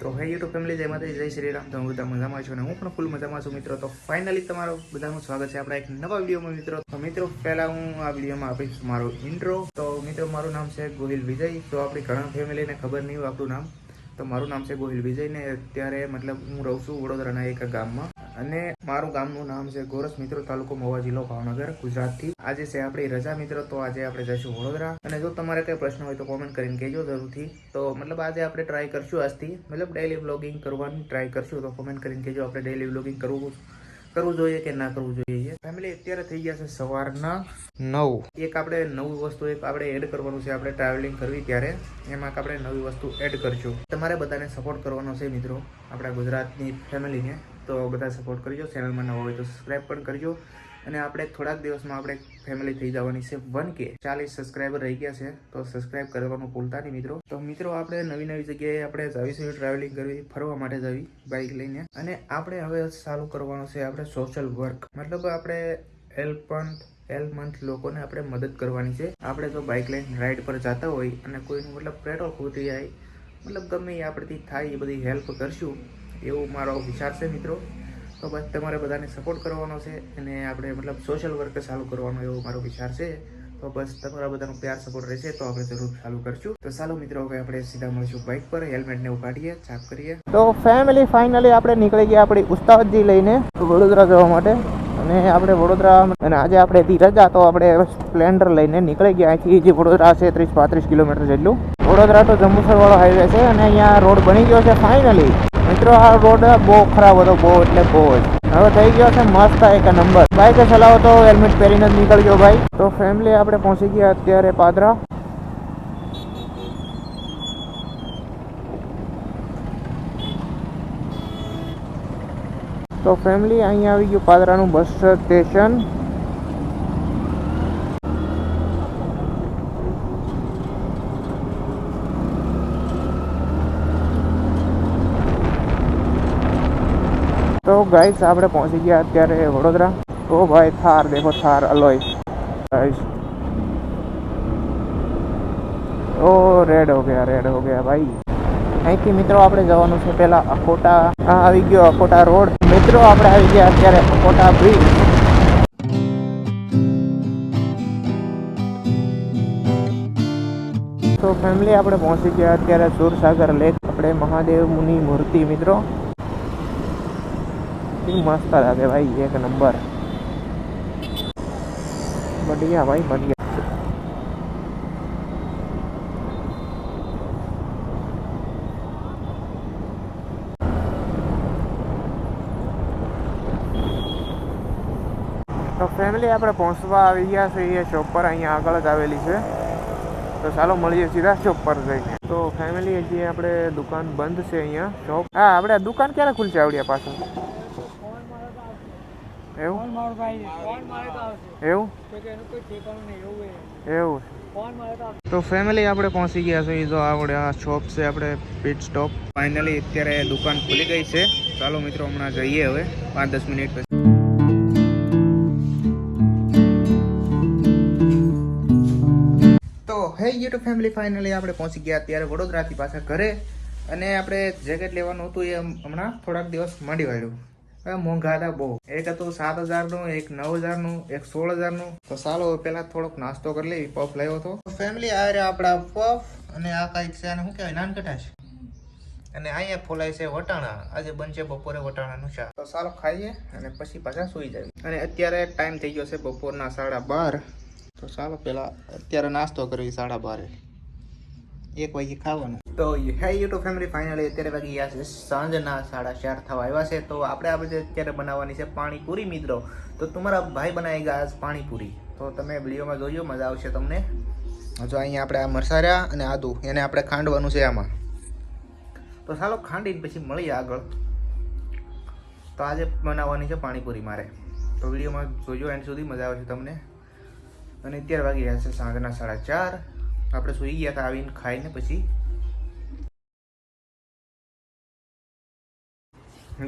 તો હે YouTube family, જય માતા જય શ્રી રામ. તો બધા મજામાં છું અને હું પણ ફૂલ મજામાં છું મિત્રો. તો ફાઇનલી તમારો બધાનું સ્વાગત છે આપણા એક નવા વિડીયોમાં મિત્રો. તો મિત્રો, પહેલા હું આ વિડીયોમાં આપીશ મારો ઇન્ટ્રો તો મિત્રો, મારું નામ છે ગોહિલ વિજય. તો આપણી ઘણા ફેમિલીને ખબર નહીં હોય આપણું નામ. તો મારું નામ છે ગોહિલ વિજય ને અત્યારે મતલબ હું રહું છું વડોદરાના એક ગામમાં. અને મારું ગામનું નામ છે ગોરસ મિત્રો તાલુકો મહુવા જિલ્લો ભાવનગર, ગુજરાતથી. આજે છે આપણી રજા મિત્રો, તો આજે આપણે જઈશું વડોદરા. અને જો તમારે કંઈ પ્રશ્ન હોય તો કોમેન્ટ કરીને કહેજો જરૂરથી. તો મતલબ આજે આપણે ટ્રાય કરશું આજથી. મતલબ ડેલી બ્લોગિંગ કરવાની ટ્રાય કરશું, તો કોમેન્ટ કરીને કહેજો આપણે ડેલી બ્લોગિંગ કરવું કરવું જોઈએ કે ના કરવું જોઈએ ફેમિલી અત્યારે થઈ ગયા છે સવારના નવ. એક આપણે નવી વસ્તુ એક આપણે એડ કરવાનું છે, આપણે ટ્રાવેલિંગ કરવી ત્યારે. એમાં આપણે નવી વસ્તુ એડ કરશું. તમારે બધાને સપોર્ટ કરવાનો છે મિત્રો, આપણા ગુજરાતની ફેમિલીને તો બધા સપોર્ટ કરજો. ચેનલમાં નવો હોય તો સબસ્ક્રાઈબ પણ કરજો. અને આપણે થોડાક દિવસમાં આપણે ફેમિલી થઈ જવાની છે વન કે. ચાલીસ સબસ્ક્રાઈબર રહી ગયા છે. તો સબસ્ક્રાઈબ કરવાનું ભૂલતા નહીં મિત્રો. તો મિત્રો આપણે નવી નવી જગ્યાએ આપણે જાવીશું ટ્રાવેલિંગ કરવી, ફરવા માટે જવી બાઇક લઈને. અને આપણે હવે ચાલુ કરવાનું છે આપણે સોશિયલ વર્ક મતલબ આપણે હેલ્પન્ટ હેલ્પમંથ લોકોને આપણે મદદ કરવાની છે. આપણે જો બાઇક લઈને રાઈડ પર જતા હોય અને કોઈનું મતલબ પેટ્રોલ ખૂટી જાય, મતલબ ગમે એ આપણેથી થાય એ બધી હેલ્પ કરશું. એવું મારો વિચાર છે મિત્રો. તો બસ તમારે બધાને સપોર્ટ કરવાનો છે અને આપણે મતલબ સોશિયલ વર્ક ચાલુ કરવાનો એવો મારો વિચાર છે. તો બસ તમારા બધાનો પ્યાર સપોર્ટ રહેશે તો આપણે જરૂર ચાલુ કરશું. તો ચાલો મિત્રો, હવે આપણે સીધા મળીશું બાઇક પર. હેલ્મેટને ઉપાડીએ ચાપ કરીએ. તો ફેમિલી ફાઇનલી આપણે નીકળી ગયા આપણી ઉસ્તાવજી લઈને વડોદરા જવા માટે. અને આપણે વડોદરા અને આજે આપણે હતી રજા, તો આપણે સ્પ્લેન્ડર લઈને નીકળી ગયા અહીંથી જે વડોદરા છે ત્રીસ પાંત્રીસ કિલોમીટર જેટલું. વડોદરા તો જંબુસર વાળો હાઈવે છે અને અહીંયા રોડ બની ગયો છે ફાઇનલી મિત્રો, આ રોડ બહુ ખરાબ હતો, બહુ એટલે બહુ જ. હવે થઈ ગયો છે મસ્ત એક નંબર બાઈક ચલાવો તો હેલ્મેટ પહેરીને જ નીકળજો ભાઈ. તો ફેમિલી આપણે પહોંચી ગયા અત્યારે પાદરા. તો ફેમિલી અહીંયા આવી ગયું પાદરાનું બસ સ્ટેશન તો ગાઈસ આપણે પહોંચી ગયા અત્યારે વડોદરા. ઓ ભાઈ, થાર દેખો, થાર, અલોય. ગાઈસ ઓ રેડ હો ગયા રેડ હો ગયા, ભાઈ. અહીંથી મિત્રો આપણે જવાનું છે પહેલાં અખોટા આવી ગયો અખોટા રોડ. મિત્રો આપણે આવી ગયા અત્યારે અખોટા બ્રિજ તો ફેમિલી આપણે પહોંચી ગયા અત્યારે સુરસાગર લેક આપણે મહાદેવ મુનિ મૂર્તિ, મિત્રો. મસ્ત લાગે ભાઈ, એક નંબર. બઢિયા ભાઈ, બઢિયા. તો ફેમિલી આપણે પહોંચવા આવી ગયા છે, એ શોપ પર અહીંયા આગળ જ આવેલી છે. તો ચાલો મળીએ સીધા શોપ પર જઈને. તો ફેમિલી હજી આપણે દુકાન બંધ છે અહીંયા શોપ હા, આપણે દુકાન ક્યારે ખુલશે આવડ્યા પાછળ? એવું? એવું? એવું તો ફેમિલી આપણે પહોંચી ગયા છે જો આપણે આ શોપ છે, આપણે પીટ સ્ટોપ ફાઇનલી અત્યારે દુકાન ખુલી ગઈ છે. ચાલો મિત્રો, હમણાં જઈએ હવે. પાંચ દસ મિનિટ પછી. તો હે યુટ્યુબ ફેમિલી ફાઇનલી આપણે પહોંચી ગયા અત્યારે વડોદરાથી પાછા ઘરે. અને આપણે જેકેટ લેવાનું હતું એ હમણાં થોડાક દિવસ માંડી વાળ્યું. હવે મોંઘા હતા બહુ. એક હતું સાત હજારનું, એક નવ હજારનું, એક સોળ હજારનું. તો ચાલો પહેલાં થોડોક નાસ્તો કરી લઈ પફ લેવો હતો. ફેમિલી આ રહ્યા આપણા પફ અને આ કાંઈક છે, આને શું કહેવાય, નાનકટા છે. અને અહીંયા ફોલાય છે વટાણા. આજે બનશે બપોરે વટાણાનું શાક. તો ચાલો ખાઈએ અને પછી પાછા સુઈ જાય અને અત્યારે ટાઈમ થઈ ગયો છે બપોરના સાડા બાર. તો ચાલો પેલા અત્યારે નાસ્તો કરવી સાડા બારે. એક વાગે ખાવાનું. તો હે યુટ્યુબ ફેમિલી ફાઇનલી અત્યારે વાગી ગયા છે સાંજના સાડા ચાર થવા આવ્યા છે. તો આપણે આપણે અત્યારે બનાવવાની છે પાણીપુરી, મિત્રો. તો તમારા ભાઈ બનાવી ગયા આજ પાણીપુરી. તો તમે વિડીયોમાં જોજો, મજા આવશે તમને. જો અહીંયા આપણે આ મરસાર્યા અને આદુ, એને આપણે ખાંડવાનું છે આમાં. તો ચાલો ખાંડીને પછી મળીએ આગળ. તો આજે બનાવવાની છે પાણીપુરી મારે. તો વિડીયોમાં જોજો, એન્ડ સુધી મજા આવશે તમને. અને અત્યારે વાગી રહ્યા છે સાંજના સાડા ચાર. આપણે સુઈ ગયા હતા આવીને ખાઈને પછી.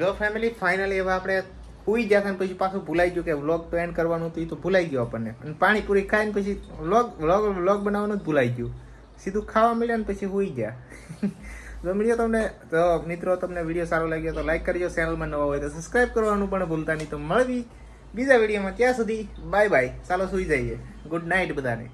જો ફેમિલી ફાઇનલી હવે આપણે સુઈ ગયા હતા પછી પાછું ભૂલાઈ ગયું કે વ્લોગ તો એન્ડ કરવાનું હતું, એ તો ભૂલાઈ ગયું આપણને. અને પાણીપુરી ખાઈને પછી વ્લોગ વ્લોગ વ્લોગ બનાવવાનું જ ભૂલાઈ ગયું. સીધું ખાવા મળ્યા ને પછી સુઈ ગયા. જો વીડિયો તમને, તો મિત્રો તમને વીડિયો સારો લાગ્યો તો લાઈક કરજો ચેનલમાં નવા હોય તો સબસ્ક્રાઈબ કરવાનું પણ ભૂલતા નહીં. તો મળવી બીજા વિડીયોમાં ત્યાં સુધી બાય બાય ચાલો સુઈ જઈએ. ગુડ નાઇટ બધાને.